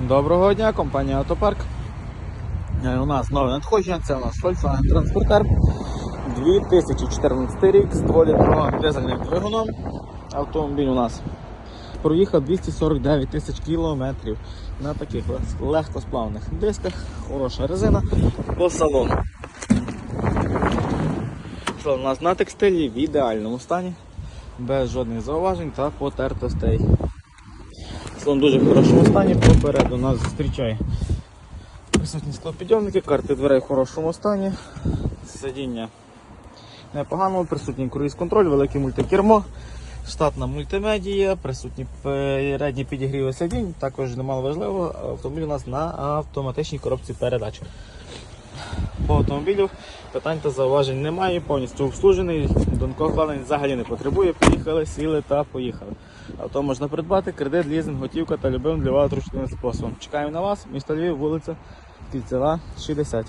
Доброго дня, компанія Автопарк. Е, У нас нове надходження, це у нас Volkswagen Transporter 2014 рік з 2-літровим дизельним двигуном. Автомобіль у нас проїхав 249 тисяч кілометрів на таких легкосплавних дисках, хороша резина по салону. Що у нас на текстилі в ідеальному стані, без жодних зауважень та потертостей. Салон в дуже хорошому стані, попереду нас зустрічає присутні склопідйомники, карти дверей в хорошому стані, сидіння непогано, присутній круїз-контроль, велике мультикермо, штатна мультимедія, присутні передні підігріви сидінь, також немало важливо, автомобіль у нас на автоматичній коробці передач. По автомобілю питань та зауважень немає, повністю обслужений, донкохвалень взагалі не потребує. Поїхали, сіли та поїхали. Авто можна придбати, кредит, лізинг, готівка та любим для вас ручним способом. Чекаємо на вас, місто Львів, вулиця Кільцева, 60.